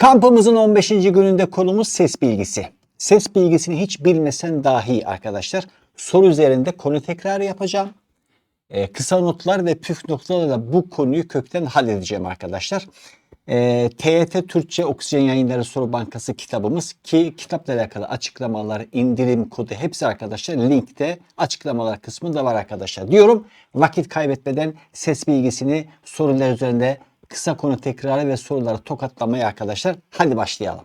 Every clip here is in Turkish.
Kampımızın 15. gününde konumuz ses bilgisi. Ses bilgisini hiç bilmesen dahi arkadaşlar soru üzerinde konu tekrarı yapacağım. Ee, kısa notlar ve püf noktalarla bu konuyu kökten halledeceğim arkadaşlar. Ee, TYT Türkçe Oksijen Yayınları Soru Bankası kitabımız ki kitapla alakalı açıklamalar, indirim kodu hepsi arkadaşlar linkte açıklamalar kısmında var arkadaşlar diyorum. Vakit kaybetmeden ses bilgisini sorular üzerinde kısa konu tekrarı ve soruları tokatlamaya arkadaşlar. Hadi başlayalım.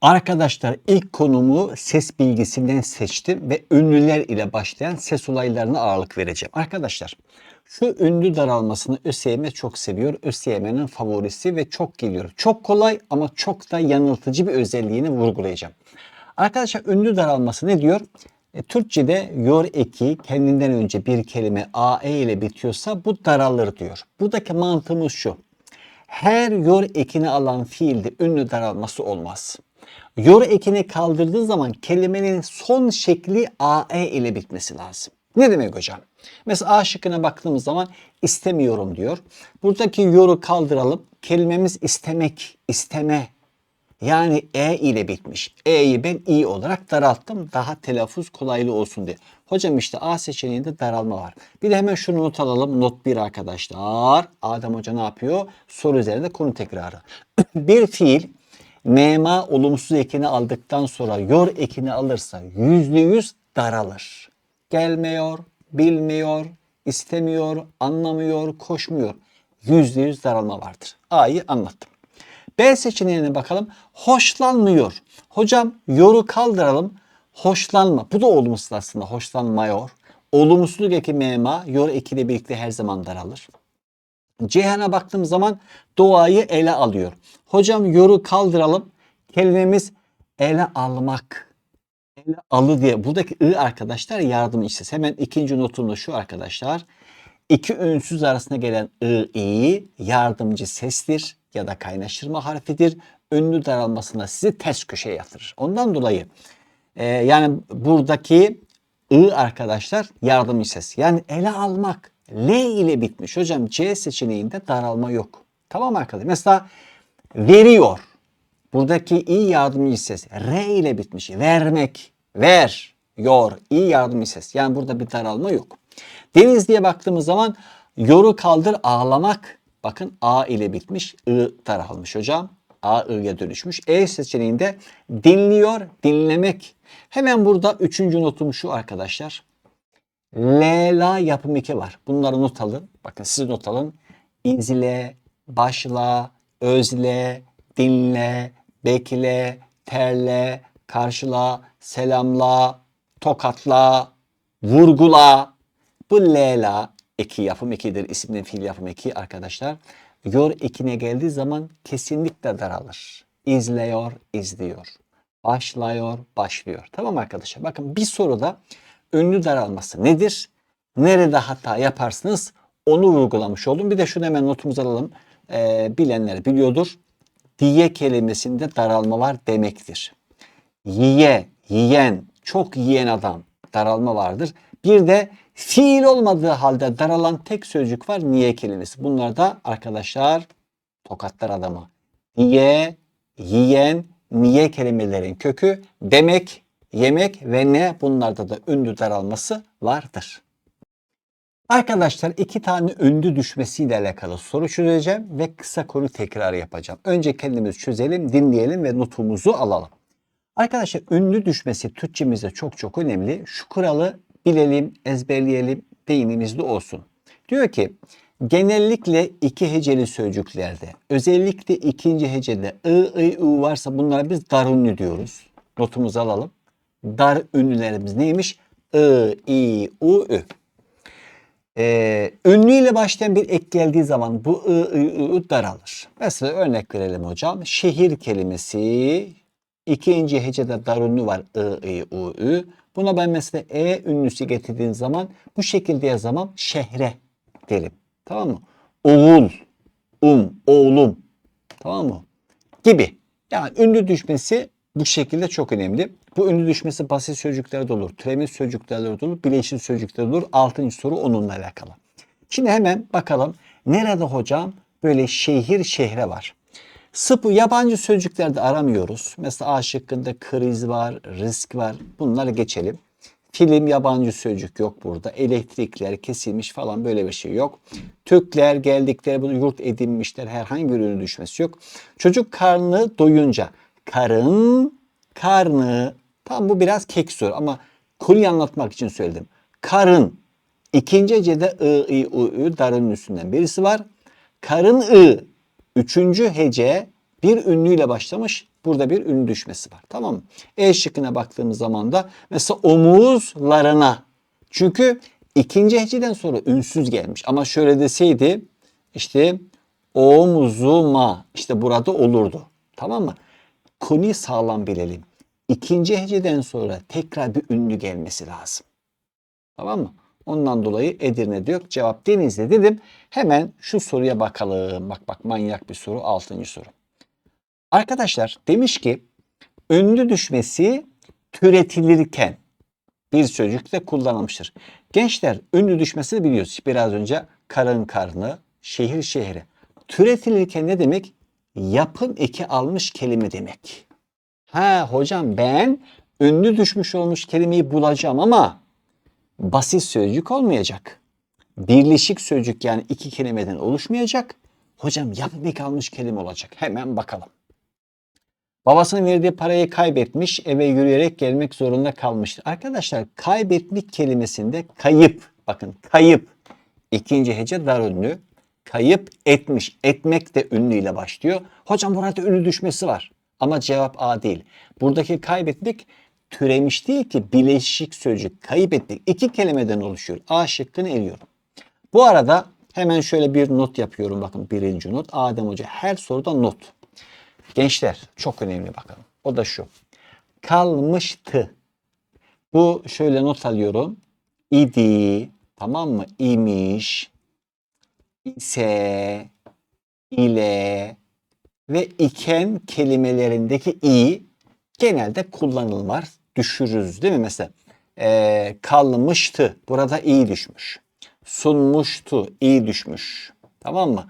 Arkadaşlar ilk konumu ses bilgisinden seçtim ve ünlüler ile başlayan ses olaylarına ağırlık vereceğim. Arkadaşlar şu ünlü daralmasını ÖSYM çok seviyor. ÖSYM'nin favorisi ve çok geliyor. Çok kolay ama çok da yanıltıcı bir özelliğini vurgulayacağım. Arkadaşlar ünlü daralması ne diyor? E, Türkçe'de yor eki kendinden önce bir kelime ae ile bitiyorsa bu daralır diyor. Buradaki mantığımız şu. Her yor ekini alan fiilde ünlü daralması olmaz. Yor ekini kaldırdığı zaman kelimenin son şekli ae ile bitmesi lazım. Ne demek hocam? Mesela A şıkkına baktığımız zaman istemiyorum diyor. Buradaki yoru kaldıralım. Kelimemiz istemek, isteme. Yani e ile bitmiş. E'yi ben i olarak daralttım. Daha telaffuz kolaylı olsun diye. Hocam işte A seçeneğinde daralma var. Bir de hemen şunu not alalım. Not 1 arkadaşlar. Adem Hoca ne yapıyor? Soru üzerinde konu tekrarı. bir fiil mema olumsuz ekini aldıktan sonra yor ekini alırsa yüzde yüz daralır. Gelmiyor, bilmiyor, istemiyor, anlamıyor, koşmuyor. Yüzde yüz daralma vardır. A'yı anlattım. B seçeneğine bakalım. Hoşlanmıyor. Hocam yoru kaldıralım. Hoşlanma. Bu da olumsuz aslında. Hoşlanmıyor. Olumsuzluk eki mema yor ekiyle birlikte her zaman daralır. Ceyhan'a baktığım zaman doğayı ele alıyor. Hocam yoru kaldıralım. Kelimemiz ele almak. Ele alı diye. Buradaki ı arkadaşlar yardım işsiz. Hemen ikinci notumda şu arkadaşlar. İki ünsüz arasında gelen ı, i yardımcı sestir ya da kaynaştırma harfidir. Ünlü daralmasına sizi ters köşeye yatırır. Ondan dolayı e, yani buradaki ı arkadaşlar yardımcı ses. Yani ele almak. L ile bitmiş. Hocam C seçeneğinde daralma yok. Tamam arkadaşlar. Mesela veriyor. Buradaki i yardımcı ses. R ile bitmiş. Vermek. Ver. Yor. i yardımcı ses. Yani burada bir daralma yok. Denizli'ye baktığımız zaman yoru kaldır ağlamak. Bakın A ile bitmiş. I daralmış hocam. A I'ya dönüşmüş. E seçeneğinde dinliyor, dinlemek. Hemen burada üçüncü notum şu arkadaşlar. Lela yapım eki var. Bunları not alın. Bakın siz not alın. İzle, başla, özle, dinle, bekle, terle, karşıla, selamla, tokatla, vurgula. Bu lela eki yapım ekidir. İsimli fiil yapım eki arkadaşlar. Yor ekine geldiği zaman kesinlikle daralır. İzliyor, izliyor. Başlıyor, başlıyor. Tamam arkadaşlar. Bakın bir soruda ünlü daralması nedir? Nerede hata yaparsınız? Onu vurgulamış oldum. Bir de şunu hemen notumuza alalım. Ee, bilenler biliyordur. Diye kelimesinde daralma var demektir. Yiye, yiyen, çok yiyen adam daralma vardır. Bir de fiil olmadığı halde daralan tek sözcük var niye kelimesi. Bunlar da arkadaşlar tokatlar adamı. Diye, yiyen, niye kelimelerin kökü demek, yemek ve ne bunlarda da ünlü daralması vardır. Arkadaşlar iki tane ünlü düşmesiyle alakalı soru çözeceğim ve kısa konu tekrarı yapacağım. Önce kendimiz çözelim, dinleyelim ve notumuzu alalım. Arkadaşlar ünlü düşmesi Türkçemizde çok çok önemli. Şu kuralı bilelim, ezberleyelim, beynimizde olsun. Diyor ki genellikle iki heceli sözcüklerde özellikle ikinci hecede ı, ı, ı varsa bunlara biz dar ünlü diyoruz. Notumuzu alalım. Dar ünlülerimiz neymiş? I, i, u, ü. Ee, ünlüyle başlayan bir ek geldiği zaman bu ı, ı, ı daralır. Mesela örnek verelim hocam. Şehir kelimesi ikinci hecede dar var. I, i, u, ü. Buna ben mesela e ünlüsü getirdiğim zaman bu şekilde yazamam. Şehre derim. Tamam mı? Oğul, um, oğlum. Tamam mı? Gibi. Yani ünlü düşmesi bu şekilde çok önemli. Bu ünlü düşmesi basit sözcüklerde olur. Türemiş sözcüklerde olur. Bileşik sözcüklerde olur. Altıncı soru onunla alakalı. Şimdi hemen bakalım. Nerede hocam böyle şehir şehre var. Sıpı yabancı sözcüklerde aramıyoruz. Mesela A şıkkında kriz var, risk var. Bunları geçelim. Film yabancı sözcük yok burada. Elektrikler kesilmiş falan böyle bir şey yok. Türkler geldikleri bunu yurt edinmişler. Herhangi bir ürünü düşmesi yok. Çocuk karnı doyunca. Karın, karnı. Tam bu biraz kek soru ama konuyu anlatmak için söyledim. Karın. İkinci hecede ı, i, u, ü darının üstünden birisi var. Karın ı. Üçüncü hece bir ünlüyle başlamış. Burada bir ünlü düşmesi var. Tamam mı? E şıkkına baktığımız zaman da mesela omuzlarına. Çünkü ikinci heceden sonra ünsüz gelmiş. Ama şöyle deseydi işte omuzuma işte burada olurdu. Tamam mı? Konuyu sağlam bilelim. İkinci heceden sonra tekrar bir ünlü gelmesi lazım. Tamam mı? Ondan dolayı Edirne diyor. Cevap Denizli dedim. Hemen şu soruya bakalım. Bak bak manyak bir soru. Altıncı soru. Arkadaşlar demiş ki ünlü düşmesi türetilirken bir sözcükte kullanılmıştır. Gençler ünlü düşmesini biliyoruz. Biraz önce karın karnı, şehir şehri. Türetilirken ne demek? Yapım eki almış kelime demek. Ha hocam ben ünlü düşmüş olmuş kelimeyi bulacağım ama basit sözcük olmayacak. Birleşik sözcük yani iki kelimeden oluşmayacak. Hocam yapım eki almış kelime olacak. Hemen bakalım. Babasının verdiği parayı kaybetmiş, eve yürüyerek gelmek zorunda kalmıştır. Arkadaşlar kaybetmek kelimesinde kayıp, bakın kayıp, ikinci hece dar ünlü, kayıp etmiş, etmek de ünlüyle başlıyor. Hocam burada ünlü düşmesi var ama cevap A değil. Buradaki kaybetmek türemiş değil ki bileşik sözcük kaybetmek iki kelimeden oluşuyor. A şıkkını eliyorum. Bu arada hemen şöyle bir not yapıyorum bakın birinci not. Adem Hoca her soruda not. Gençler çok önemli bakalım. O da şu. Kalmıştı. Bu şöyle not alıyorum. İdi, tamam mı? İmiş, ise, ile ve iken kelimelerindeki i genelde kullanılmaz. Düşürürüz değil mi? Mesela e, kalmıştı. Burada i düşmüş. Sunmuştu. i düşmüş. Tamam mı?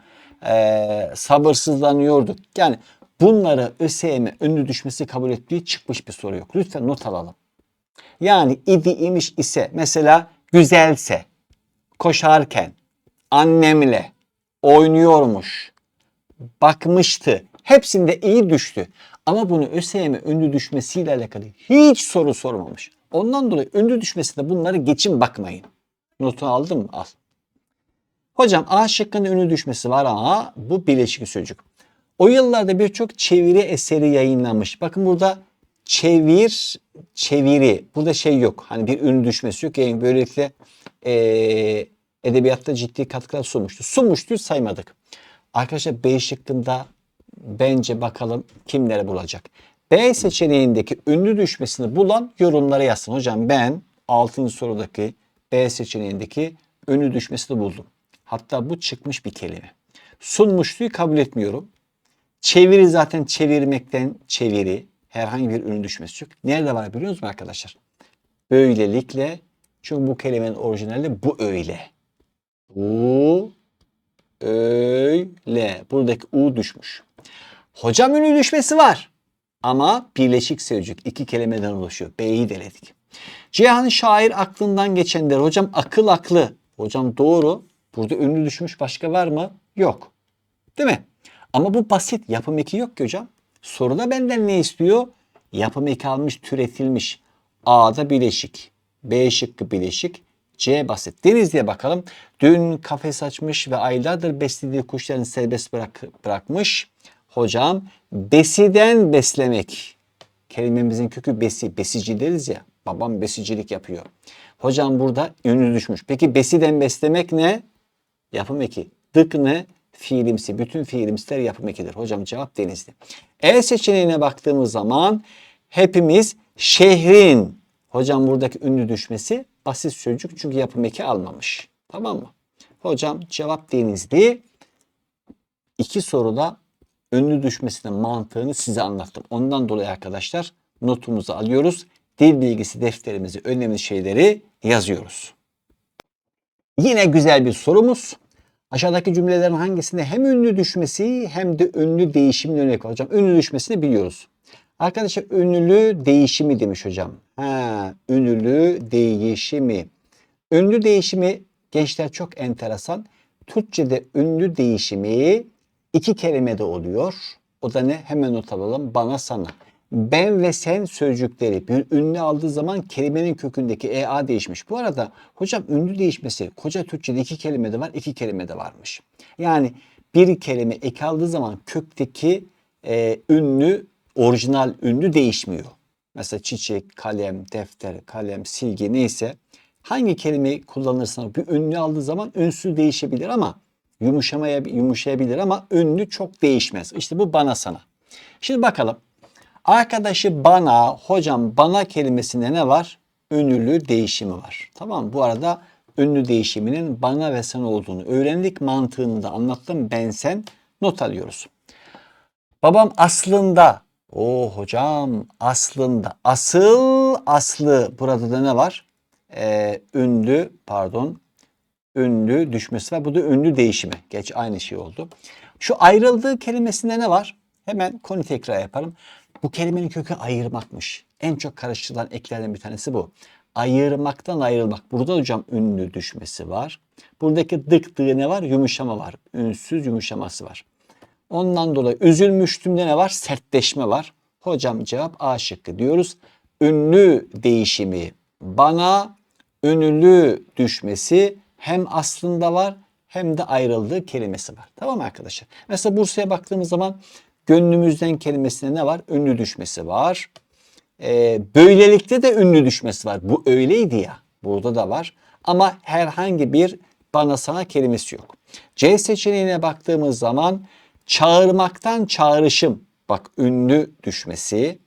E, sabırsızlanıyorduk. Yani bunları ÖSYM önlü düşmesi kabul ettiği çıkmış bir soru yok. Lütfen not alalım. Yani idi imiş ise mesela güzelse, koşarken, annemle, oynuyormuş, bakmıştı. Hepsinde iyi düştü. Ama bunu ÖSYM ünlü düşmesiyle alakalı hiç soru sormamış. Ondan dolayı ünlü düşmesinde bunları geçin bakmayın. Notu aldın mı? Al. Hocam A şıkkında ünlü düşmesi var ama bu bileşik sözcük. O yıllarda birçok çeviri eseri yayınlanmış. Bakın burada çevir, çeviri. Burada şey yok. Hani bir ünlü düşmesi yok. Yani böylelikle e, edebiyatta ciddi katkılar sunmuştu. Sunmuştu saymadık. Arkadaşlar B şıkkında bence bakalım kimlere bulacak. B seçeneğindeki ünlü düşmesini bulan yorumlara yazsın. Hocam ben 6. sorudaki B seçeneğindeki ünlü düşmesini buldum. Hatta bu çıkmış bir kelime. Sunmuşluğu kabul etmiyorum. Çeviri zaten çevirmekten çeviri. Herhangi bir ünlü düşmesi yok. Nerede var biliyor musunuz arkadaşlar? Böylelikle çünkü bu kelimenin orijinali bu öyle. Bu öyle. Buradaki u düşmüş. Hocam ünlü düşmesi var. Ama birleşik sözcük iki kelimeden oluşuyor. B'yi deledik. Cihan şair aklından geçenler. Hocam akıl aklı. Hocam doğru. Burada ünlü düşmüş başka var mı? Yok. Değil mi? Ama bu basit. Yapım eki yok ki hocam. Soruda benden ne istiyor? Yapım eki almış, türetilmiş. A'da bileşik. B şıkkı bileşik. C basit. Denizli'ye bakalım. Dün kafes açmış ve aylardır beslediği kuşlarını serbest bırak, bırakmış. Hocam besiden beslemek. Kelimemizin kökü besi. Besici deriz ya. Babam besicilik yapıyor. Hocam burada ünlü düşmüş. Peki besiden beslemek ne? Yapım eki. Dık ne? Fiilimsi. Bütün fiilimsiler yapım ekidir. Hocam cevap denizli. E seçeneğine baktığımız zaman hepimiz şehrin. Hocam buradaki ünlü düşmesi basit sözcük çünkü yapım eki almamış. Tamam mı? Hocam cevap denizli. İki soruda ünlü düşmesinin mantığını size anlattım. Ondan dolayı arkadaşlar notumuzu alıyoruz. Dil bilgisi defterimizi önemli şeyleri yazıyoruz. Yine güzel bir sorumuz. Aşağıdaki cümlelerin hangisinde hem ünlü düşmesi hem de ünlü değişimin örnek var? Ünlü düşmesini biliyoruz. Arkadaşlar ünlü değişimi demiş hocam. Ha, ünlü değişimi. Ünlü değişimi gençler çok enteresan. Türkçe'de ünlü değişimi iki kelimede oluyor. O da ne? Hemen not alalım. Bana sana. Ben ve sen sözcükleri bir ünlü aldığı zaman kelimenin kökündeki EA değişmiş. Bu arada hocam ünlü değişmesi koca Türkçe'de iki kelimede var, iki kelimede varmış. Yani bir kelime ek aldığı zaman kökteki e, ünlü, orijinal ünlü değişmiyor. Mesela çiçek, kalem, defter, kalem, silgi neyse hangi kelimeyi kullanırsan bir ünlü aldığı zaman ünsüz değişebilir ama yumuşamaya yumuşayabilir ama ünlü çok değişmez. İşte bu bana sana. Şimdi bakalım. Arkadaşı bana, hocam bana kelimesinde ne var? Ünlü değişimi var. Tamam? Bu arada ünlü değişiminin bana ve sana olduğunu öğrendik. Mantığını da anlattım. Ben sen not alıyoruz. Babam aslında, o hocam aslında, asıl aslı burada da ne var? Ee, ünlü, pardon, ünlü düşmesi var. Bu da ünlü değişimi. Geç aynı şey oldu. Şu ayrıldığı kelimesinde ne var? Hemen konu tekrar yapalım. Bu kelimenin kökü ayırmakmış. En çok karıştırılan eklerden bir tanesi bu. Ayırmaktan ayrılmak. Burada hocam ünlü düşmesi var. Buradaki dıktığı ne var? Yumuşama var. Ünsüz yumuşaması var. Ondan dolayı üzülmüştümde ne var? Sertleşme var. Hocam cevap A şıkkı diyoruz. Ünlü değişimi bana ünlü düşmesi hem aslında var hem de ayrıldığı kelimesi var. Tamam arkadaşlar? Mesela Bursa'ya baktığımız zaman gönlümüzden kelimesinde ne var? Ünlü düşmesi var. Ee, böylelikle de ünlü düşmesi var. Bu öyleydi ya. Burada da var. Ama herhangi bir bana sana kelimesi yok. C seçeneğine baktığımız zaman çağırmaktan çağrışım. Bak ünlü düşmesi.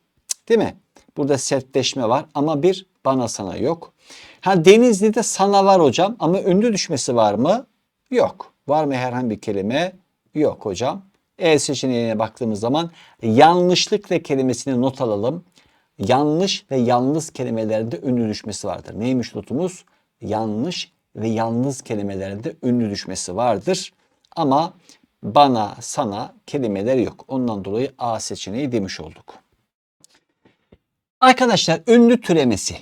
Değil mi? Burada sertleşme var ama bir bana sana yok. Ha Denizli'de sana var hocam ama ünlü düşmesi var mı? Yok. Var mı herhangi bir kelime? Yok hocam. E seçeneğine baktığımız zaman yanlışlıkla kelimesini not alalım. Yanlış ve yalnız kelimelerde ünlü düşmesi vardır. Neymiş notumuz? Yanlış ve yalnız kelimelerde ünlü düşmesi vardır. Ama bana, sana kelimeler yok. Ondan dolayı A seçeneği demiş olduk. Arkadaşlar ünlü türemesi.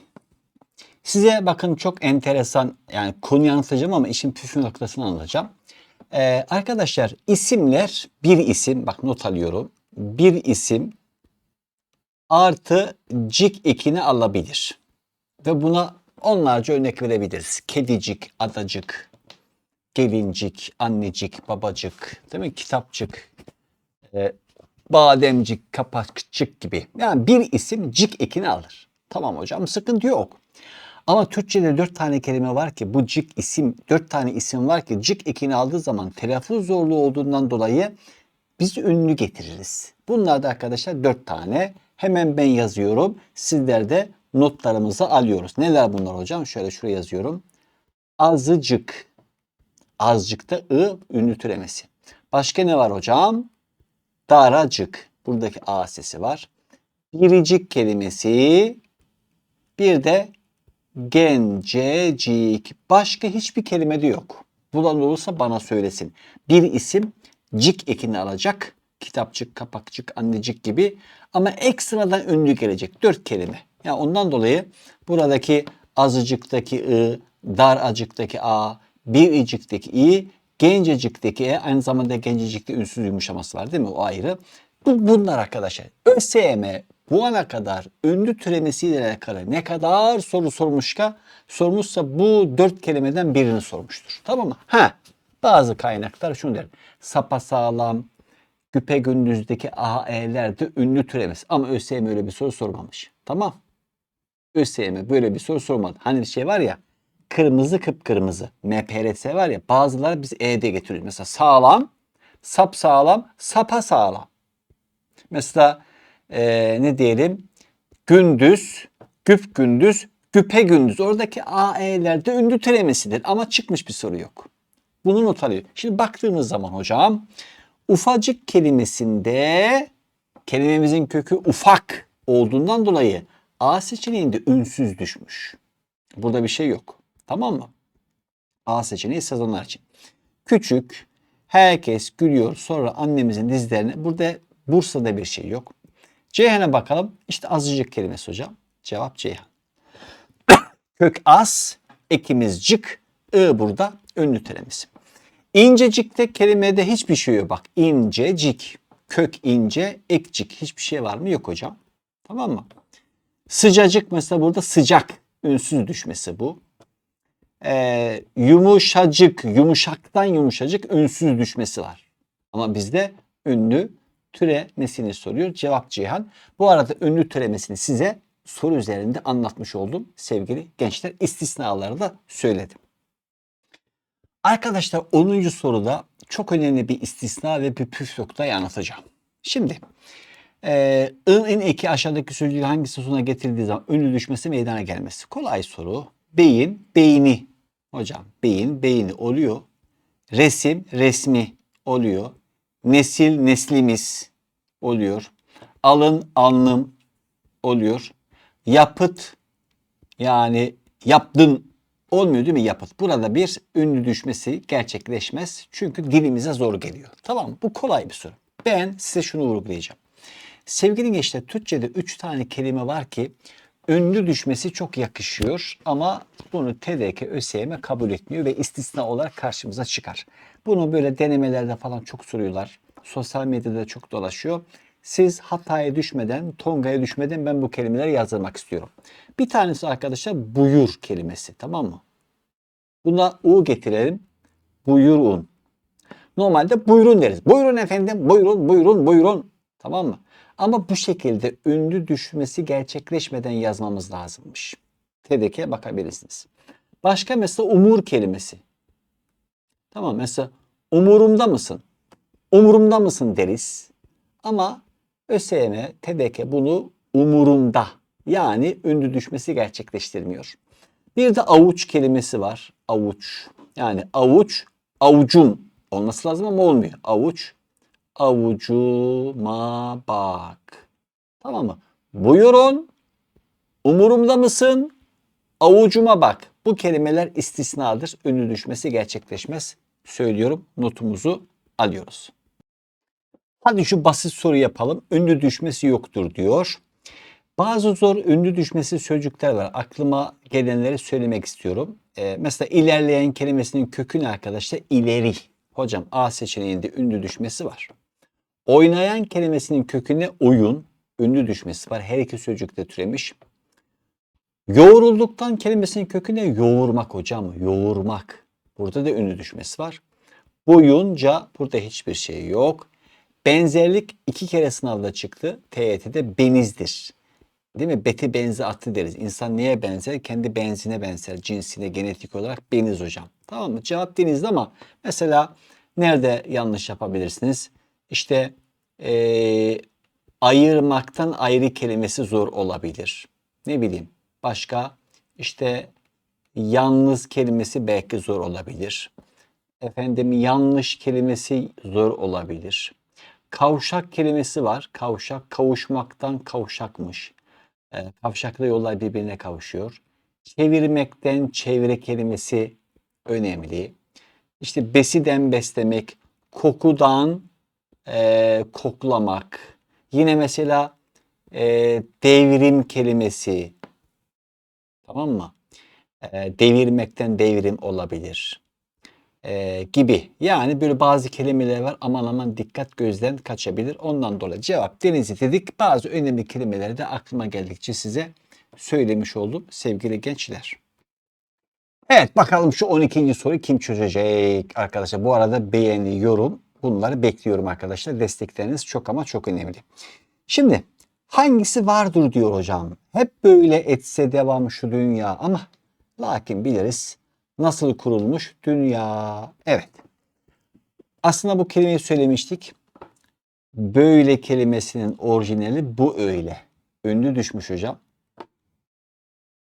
Size bakın çok enteresan yani konuyu anlatacağım ama işin püf noktasını anlatacağım. Ee, arkadaşlar isimler bir isim bak not alıyorum. Bir isim artı cik ekini alabilir. Ve buna onlarca örnek verebiliriz. Kedicik, adacık, gelincik, annecik, babacık, değil mi? Kitapçık, e, bademcik, kapakçık gibi. Yani bir isim cik ekini alır. Tamam hocam sıkıntı yok. Ama Türkçe'de dört tane kelime var ki bu cik isim, dört tane isim var ki cik ekini aldığı zaman telaffuz zorluğu olduğundan dolayı biz ünlü getiririz. Bunlar da arkadaşlar dört tane. Hemen ben yazıyorum. Sizler de notlarımızı alıyoruz. Neler bunlar hocam? Şöyle şuraya yazıyorum. Azıcık. Azıcıkta ı ünlü türemesi. Başka ne var hocam? Daracık. Buradaki a sesi var. Biricik kelimesi. Bir de gencecik. Başka hiçbir kelime de yok. Bulan olursa bana söylesin. Bir isim cik ekini alacak. Kitapçık, kapakçık, annecik gibi. Ama ekstradan ünlü gelecek. Dört kelime. Yani ondan dolayı buradaki azıcıktaki ı, daracıktaki a, biricikteki i, gencecikteki e, aynı zamanda gencecikte ünsüz yumuşaması var değil mi? O ayrı. Bu, bunlar arkadaşlar. ÖSYM bu ana kadar ünlü türemesiyle alakalı ne kadar soru sormuşka sormuşsa bu dört kelimeden birini sormuştur. Tamam mı? Ha bazı kaynaklar şunu der. Sapasağlam, güpe gündüzdeki AE'ler de ünlü türemesi. Ama ÖSYM öyle bir soru sormamış. Tamam. ÖSYM böyle bir soru sormadı. Hani bir şey var ya kırmızı kıpkırmızı MPRS var ya bazıları biz E'de getiriyoruz. Mesela sağlam, sap sağlam, sapa sağlam. Mesela e, ne diyelim gündüz, güp gündüz, güpe gündüz. Oradaki AE'ler de ünlü türemesidir ama çıkmış bir soru yok. Bunu not alıyor. Şimdi baktığımız zaman hocam ufacık kelimesinde kelimemizin kökü ufak olduğundan dolayı A seçeneğinde ünsüz düşmüş. Burada bir şey yok. Tamam mı? A seçeneği sezonlar için. Küçük. Herkes gülüyor. Sonra annemizin dizlerine. Burada Bursa'da bir şey yok. Ceyhan'a bakalım. İşte azıcık kelimesi hocam. Cevap Ceyhan. Kök az, ekimiz cık, ı burada ünlü teremiz. İncecikte kelimede hiçbir şey yok. Bak incecik, kök ince, ekcik. Hiçbir şey var mı? Yok hocam. Tamam mı? Sıcacık mesela burada sıcak. Ünsüz düşmesi bu. Ee, yumuşacık, yumuşaktan yumuşacık ünsüz düşmesi var. Ama bizde ünlü türemesini soruyor. Cevap Cihan. Bu arada ünlü türemesini size soru üzerinde anlatmış oldum sevgili gençler. İstisnaları da söyledim. Arkadaşlar 10. soruda çok önemli bir istisna ve bir püf noktayı anlatacağım. Şimdi e, ın in eki aşağıdaki sözcüğü hangisi sona getirildiği zaman ünlü düşmesi meydana gelmesi. Kolay soru. Beyin, beyni. Hocam beyin, beyni oluyor. Resim, resmi oluyor. Nesil, neslimiz oluyor. Alın, alnım oluyor. Yapıt yani yaptın olmuyor değil mi yapıt? Burada bir ünlü düşmesi gerçekleşmez. Çünkü dilimize zor geliyor. Tamam mı? Bu kolay bir soru. Ben size şunu vurgulayacağım. Sevgili gençler Türkçe'de 3 tane kelime var ki ünlü düşmesi çok yakışıyor ama bunu TDK, ÖSYM kabul etmiyor ve istisna olarak karşımıza çıkar. Bunu böyle denemelerde falan çok soruyorlar. Sosyal medyada çok dolaşıyor. Siz hataya düşmeden, tongaya düşmeden ben bu kelimeleri yazdırmak istiyorum. Bir tanesi arkadaşlar buyur kelimesi tamam mı? Buna u getirelim. Buyurun. Normalde buyurun deriz. Buyurun efendim, buyurun, buyurun, buyurun. Tamam mı? Ama bu şekilde ünlü düşmesi gerçekleşmeden yazmamız lazımmış. TDK'ye bakabilirsiniz. Başka mesela umur kelimesi. Tamam mesela umurumda mısın? Umurumda mısın deriz. Ama ÖSYM, TDK bunu umurunda yani ünlü düşmesi gerçekleştirmiyor. Bir de avuç kelimesi var. Avuç. Yani avuç, avucum olması lazım ama olmuyor. Avuç, avucuma bak. Tamam mı? Buyurun, umurumda mısın? Avucuma bak. Bu kelimeler istisnadır. Ünlü düşmesi gerçekleşmez. Söylüyorum, notumuzu alıyoruz. Hadi şu basit soru yapalım. Ünlü düşmesi yoktur diyor. Bazı zor ünlü düşmesi sözcükler var. Aklıma gelenleri söylemek istiyorum. Ee, mesela ilerleyen kelimesinin kökü ne arkadaşlar? İleri. Hocam A seçeneğinde ünlü düşmesi var. Oynayan kelimesinin köküne oyun, ünlü düşmesi var. Her iki sözcükte türemiş. Yoğurulduktan kelimesinin köküne yoğurmak hocam. Yoğurmak. Burada da ünlü düşmesi var. Boyunca burada hiçbir şey yok. Benzerlik iki kere sınavda çıktı. TYT'de benizdir. Değil mi? Beti benzi attı deriz. İnsan neye benzer? Kendi benzine benzer. Cinsine, genetik olarak beniz hocam. Tamam mı? Cevap denizde ama mesela nerede yanlış yapabilirsiniz? İşte ee, ayırmaktan ayrı kelimesi zor olabilir. Ne bileyim başka işte yalnız kelimesi belki zor olabilir. Efendim yanlış kelimesi zor olabilir. Kavşak kelimesi var. Kavşak kavuşmaktan kavşakmış. E, kavşaklı yollar birbirine kavuşuyor. Çevirmekten çevre kelimesi önemli. İşte besiden beslemek, kokudan e, koklamak. Yine mesela e, devrim kelimesi. Tamam mı? E, devirmekten devrim olabilir. E, gibi. Yani böyle bazı kelimeler var aman aman dikkat gözden kaçabilir. Ondan dolayı cevap denizi dedik. Bazı önemli kelimeleri de aklıma geldikçe size söylemiş oldum sevgili gençler. Evet bakalım şu 12. soruyu kim çözecek arkadaşlar. Bu arada beğeni, yorum bunları bekliyorum arkadaşlar. Destekleriniz çok ama çok önemli. Şimdi hangisi vardır diyor hocam. Hep böyle etse devam şu dünya ama lakin biliriz nasıl kurulmuş dünya. Evet. Aslında bu kelimeyi söylemiştik. Böyle kelimesinin orijinali bu öyle. Ünlü düşmüş hocam.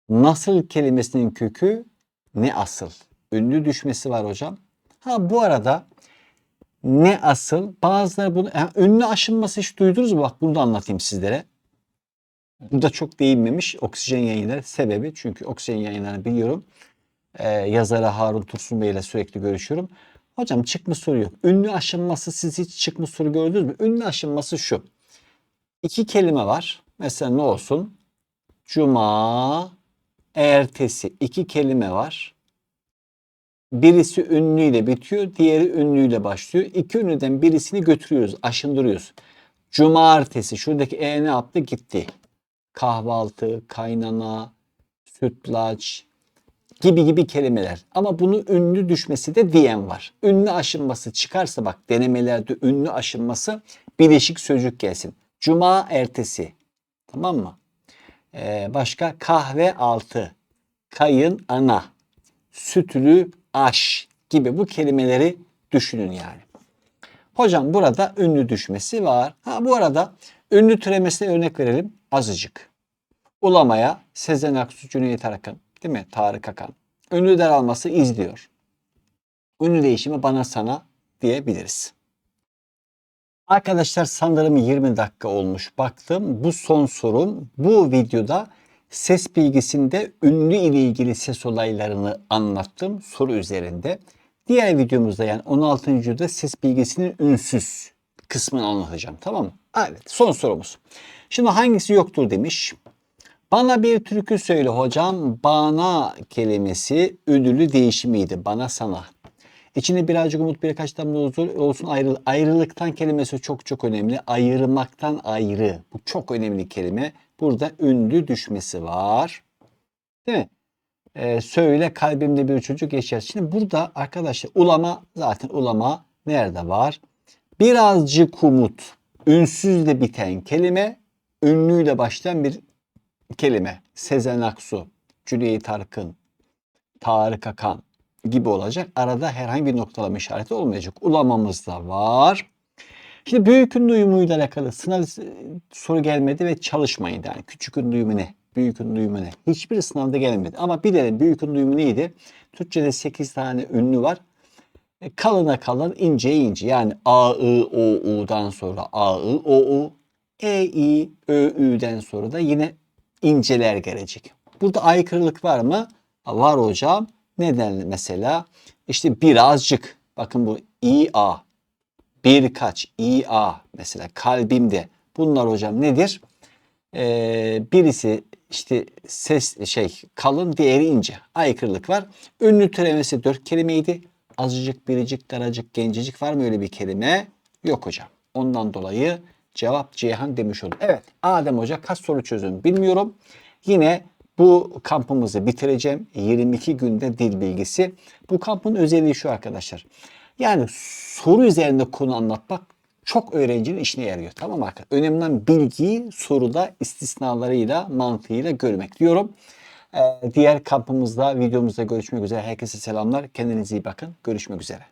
Nasıl kelimesinin kökü ne asıl? Ünlü düşmesi var hocam. Ha bu arada ne asıl? Bazıları bunu yani ünlü aşınması hiç duydunuz mu? Bak bunu da anlatayım sizlere. Burada çok değinmemiş oksijen yayınları sebebi çünkü oksijen yayınlarını biliyorum. Ee, yazarı Harun Tursun Bey ile sürekli görüşüyorum. Hocam çıkmış soru yok. Ünlü aşınması siz hiç çıkmış soru gördünüz mü? Ünlü aşınması şu. İki kelime var. Mesela ne olsun? Cuma, ertesi. iki kelime var. Birisi ünlüyle bitiyor, diğeri ünlüyle başlıyor. İki ünlüden birisini götürüyoruz, aşındırıyoruz. Cumartesi, şuradaki e ne yaptı? Gitti. Kahvaltı, kaynana, sütlaç gibi gibi kelimeler. Ama bunu ünlü düşmesi de diyen var. Ünlü aşınması çıkarsa bak denemelerde ünlü aşınması bileşik sözcük gelsin. Cuma ertesi. Tamam mı? Ee, başka kahve altı, kayın ana, sütlü aş gibi bu kelimeleri düşünün yani. Hocam burada ünlü düşmesi var. Ha bu arada ünlü türemesine örnek verelim. Azıcık. Ulamaya Sezen Aksu, Cüneyt Arkın, değil mi? Tarık Akan. Ünlü daralması izliyor. Ünlü değişimi bana sana diyebiliriz. Arkadaşlar sanırım 20 dakika olmuş. Baktım bu son sorum. Bu videoda ses bilgisinde ünlü ile ilgili ses olaylarını anlattım soru üzerinde. Diğer videomuzda yani 16. videoda ses bilgisinin ünsüz kısmını anlatacağım. Tamam mı? Evet son sorumuz. Şimdi hangisi yoktur demiş. Bana bir türkü söyle hocam. Bana kelimesi ödüllü değişimiydi. Bana sana. İçinde birazcık umut birkaç damla huzur olsun ayrı, ayrılıktan kelimesi çok çok önemli. Ayırmaktan ayrı. Bu çok önemli kelime. Burada ünlü düşmesi var. Değil mi? Ee, söyle kalbimde bir çocuk yaşar. Şimdi burada arkadaşlar ulama zaten ulama nerede var? Birazcık umut. Ünsüzle biten kelime ünlüyle başlayan bir kelime. Sezen Aksu, Cüneyt Arkın, Tarık Akan gibi olacak. Arada herhangi bir noktalama işareti olmayacak. Ulamamız da var. Şimdi büyük ünlü uyumuyla alakalı sınav soru gelmedi ve çalışmayın yani. Küçük ünlü uyumu ne? Büyük ünlü uyumu ne? Hiçbir sınavda gelmedi. Ama bilelim büyük ünlü uyumu neydi? Türkçe'de 8 tane ünlü var. E, kalına kalın, ince ince. Yani A, I, O, U'dan sonra A, I, O, U. E, I, Ö, Ü'den sonra da yine inceler gelecek. Burada aykırılık var mı? Var hocam. Neden mesela? İşte birazcık. Bakın bu İ, A. Birkaç. İ, A. Mesela kalbimde. Bunlar hocam nedir? Ee, birisi işte ses şey kalın diğeri ince. Aykırılık var. Ünlü türemesi dört kelimeydi. Azıcık, biricik, daracık, gencecik var mı öyle bir kelime? Yok hocam. Ondan dolayı cevap Ceyhan demiş oldum. Evet Adem Hoca kaç soru çözüm bilmiyorum. Yine bu kampımızı bitireceğim. 22 günde dil bilgisi. Bu kampın özelliği şu arkadaşlar. Yani soru üzerinde konu anlatmak çok öğrencinin işine yarıyor. Tamam mı arkadaşlar? Önemli bilgiyi soruda istisnalarıyla, mantığıyla görmek diyorum. Ee, diğer kampımızda, videomuzda görüşmek üzere. Herkese selamlar. Kendinize iyi bakın. Görüşmek üzere.